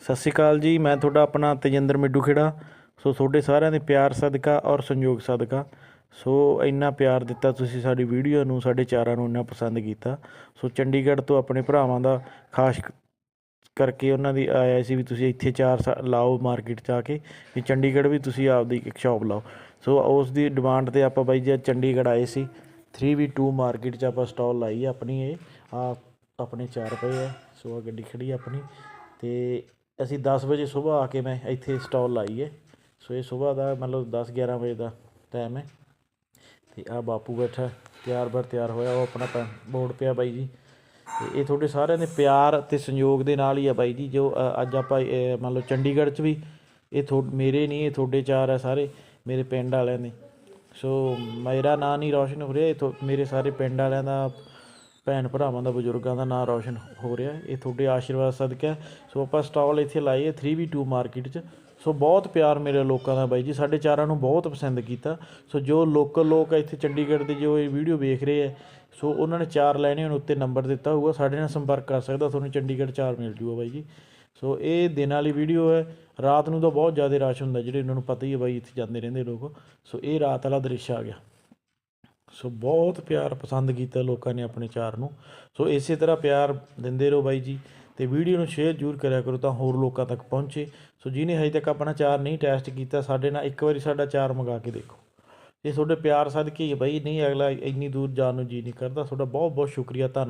ਸਤਿ ਸ਼੍ਰੀ ਅਕਾਲ ਜੀ, ਮੈਂ ਤੁਹਾਡਾ ਆਪਣਾ ਤੇਜਿੰਦਰ ਮਿੱਡੂ ਖੇੜਾ। ਸੋ ਤੁਹਾਡੇ ਸਾਰਿਆਂ ਦੇ ਪਿਆਰ ਸਦਕਾ ਔਰ ਸੰਯੋਗ ਸਦਕਾ। ਸੋ ਇੰਨਾ ਪਿਆਰ ਦਿੱਤਾ ਤੁਸੀਂ ਸਾਡੀ ਵੀਡੀਓ ਨੂੰ, ਸਾਡੇ ਚਾਰਾਂ ਨੂੰ ਇੰਨਾ ਪਸੰਦ ਕੀਤਾ। ਸੋ ਚੰਡੀਗੜ੍ਹ ਤੋਂ ਆਪਣੇ ਭਰਾਵਾਂ ਦਾ ਖਾਸ ਕਰਕੇ ਉਹਨਾਂ ਦੀ ਆਇਆ ਸੀ ਵੀ ਤੁਸੀਂ ਇੱਥੇ ਚਾਰ ਸਾ- ਲਾਓ ਮਾਰਕੀਟ 'ਚ ਆ ਕੇ, ਵੀ ਚੰਡੀਗੜ੍ਹ ਵੀ ਤੁਸੀਂ ਆਪਦੀ ਇੱਕ ਸ਼ਾਪ ਲਾਓ। ਸੋ ਉਸ ਦੀ ਡਿਮਾਂਡ ਤੇ ਆਪਾਂ ਬਾਈ ਜੀ ਚੰਡੀਗੜ੍ਹ ਆਏ ਸੀ। 3v2 ਮਾਰਕੀਟ 'ਚ ਆਪਾਂ ਸਟਾਲ ਲਾਈ ਆਪਣੀ ਇਹ। ਆ ਆਪਣੇ ਚਾਰ ਪਏ ਆ, ਸੋ ਆ ਗੱਡੀ ਖੜੀ ਆਪਣੀ। ਤੇ ਅਸੀਂ 10 ਵਜੇ ਸੁਬਾਹ ਆ ਕੇ ਮੈਂ ਇੱਥੇ ਸਟਾਲ ਲਾਈ ਹੈ ਸੋ ਇਹ ਸੁਬਾਹ ਦਾ ਮਤਲਬ 10 11 ਵਜੇ ਦਾ ਟਾਈਮ ਹੈ ਤੇ ਆ ਬਾਪੂ ਬੈਠਾ ਤਿਆਰ ਬਰ ਤਿਆਰ ਹੋਇਆ ਉਹ ਆਪਣਾ ਬੋਰਡ ਪਿਆ ਬਾਈ ਜੀ। ਤੇ ਇਹ ਤੁਹਾਡੇ ਸਾਰਿਆਂ ਦੇ ਪਿਆਰ ਤੇ ਸੰਯੋਗ ਦੇ ਨਾਲ ਹੀ ਆ ਬਾਈ ਜੀ ਜੋ ਅੱਜ ਆਪਾਂ ਇਹ, ਮੰਨ ਲਓ ਚੰਡੀਗੜ੍ਹ 'ਚ ਵੀ ਇਹ ਥੋ ਮੇਰੇ ਨਹੀਂ ਇਹ ਤੁਹਾਡੇ ਚਾਰ ਆ ਸਾਰੇ ਮੇਰੇ ਪਿੰਡ ਵਾਲਿਆਂ ਦੇ। ਸੋ ਮੇਰਾ ਨਾਂ ਨਹੀਂ ਰੌਸ਼ਨ ਹੋ ਰਿਹਾ ਇਹ ਥੋ- ਮੇਰੇ ਸਾਰੇ ਪਿੰਡ ਵਾਲਿਆਂ ਦਾ ਭੈਣ ਭਰਾਵਾਂ ਦਾ, ਬਜ਼ੁਰਗਾਂ ਦਾ ਨਾਂ ਰੌਸ਼ਨ ਹੋ ਰਿਹਾ ਇਹ ਤੁਹਾਡੇ ਆਸ਼ੀਰਵਾਦ ਸਦਕਾ ਸੋ ਆਪਾਂ ਸਟਾਲ ਇੱਥੇ ਲਾਈ ਹੈ 3v2 ਮਾਰਕੀਟ 'ਚ। ਸੋ ਬਹੁਤ ਪਿਆਰ ਮੇਰੇ ਲੋਕਾਂ ਦਾ ਬਾਈ ਜੀ, ਸਾਡੇ ਚਾਰਾਂ ਨੂੰ ਬਹੁਤ ਪਸੰਦ ਕੀਤਾ। ਸੋ ਜੋ ਲੋਕਲ ਲੋਕ ਇੱਥੇ ਚੰਡੀਗੜ੍ਹ ਦੇ ਜੋ ਇਹ ਵੀਡੀਓ ਵੇਖ ਰਹੇ ਆ ਸੋ ਉਹਨਾਂ ਨੇ ਚਾਰ ਲੈਣੇ, ਉਹਨਾਂ ਉੱਤੇ ਨੰਬਰ ਦਿੱਤਾ ਹੋਊਗਾ। ਸਾਡੇ ਨਾਲ ਸੰਪਰਕ ਕਰ ਸਕਦਾ, ਤੁਹਾਨੂੰ ਚੰਡੀਗੜ੍ਹ ਚਾਰ ਮਿਲ ਜੂਗਾ ਬਾਈ ਜੀ। ਸੋ ਇਹ ਦਿਨ ਵਾਲੀ ਵੀਡੀਓ ਹੈ। ਰਾਤ ਨੂੰ ਤਾਂ ਬਹੁਤ ਜ਼ਿਆਦਾ ਰਸ਼ ਹੁੰਦਾ, ਜਿਹੜੇ ਉਹਨਾਂ ਨੂੰ ਪਤਾ ਹੀ ਹੈ ਬਾਈ ਇੱਥੇ ਜਾਂਦੇ ਰਹਿੰਦੇ ਲੋਕ। ਸੋ ਇਹ ਰਾਤ ਵਾਲਾ ਦ੍ਰਿਸ਼ ਆ ਗਿਆ। ਸੋ ਬਹੁਤ ਪਿਆਰ ਪਸੰਦ ਕੀਤਾ ਲੋਕਾਂ ਨੇ ਆਪਣੇ ਚਾਰ ਨੂੰ। ਸੋ ਇਸੇ ਤਰ੍ਹਾਂ ਪਿਆਰ ਦਿੰਦੇ ਰਹੋ ਬਾਈ ਜੀ ਤੇ ਵੀਡੀਓ ਨੂੰ ਸ਼ੇਅਰ ਜ਼ਰੂਰ ਕਰਿਆ ਕਰੋ ਤਾਂ ਹੋਰ ਲੋਕਾਂ ਤੱਕ ਪਹੁੰਚੇ। ਸੋ ਜਿਹਨੇ ਹਜੇ ਤੱਕ ਆਪਣਾ ਚਾਰ ਨਹੀਂ ਟੈਸਟ ਕੀਤਾ, ਸਾਡੇ ਨਾਲ ਇੱਕ ਵਾਰੀ ਸਾਡਾ ਚਾਰ ਮੰਗਾ ਕੇ ਦੇਖੋ। ਇਹ ਤੁਹਾਡੇ ਪਿਆਰ ਸਦਕੇ ਹੀ ਬਾਈ, ਨਹੀਂ ਅਗਲਾ ਇੰਨੀ ਦੂਰ ਜਾਣ ਨੂੰ ਜੀ ਨਹੀਂ ਕਰਦਾ। ਤੁਹਾਡਾ ਬਹੁਤ ਬਹੁਤ ਸ਼ੁਕਰੀਆ, ਧੰਨਵਾਦ।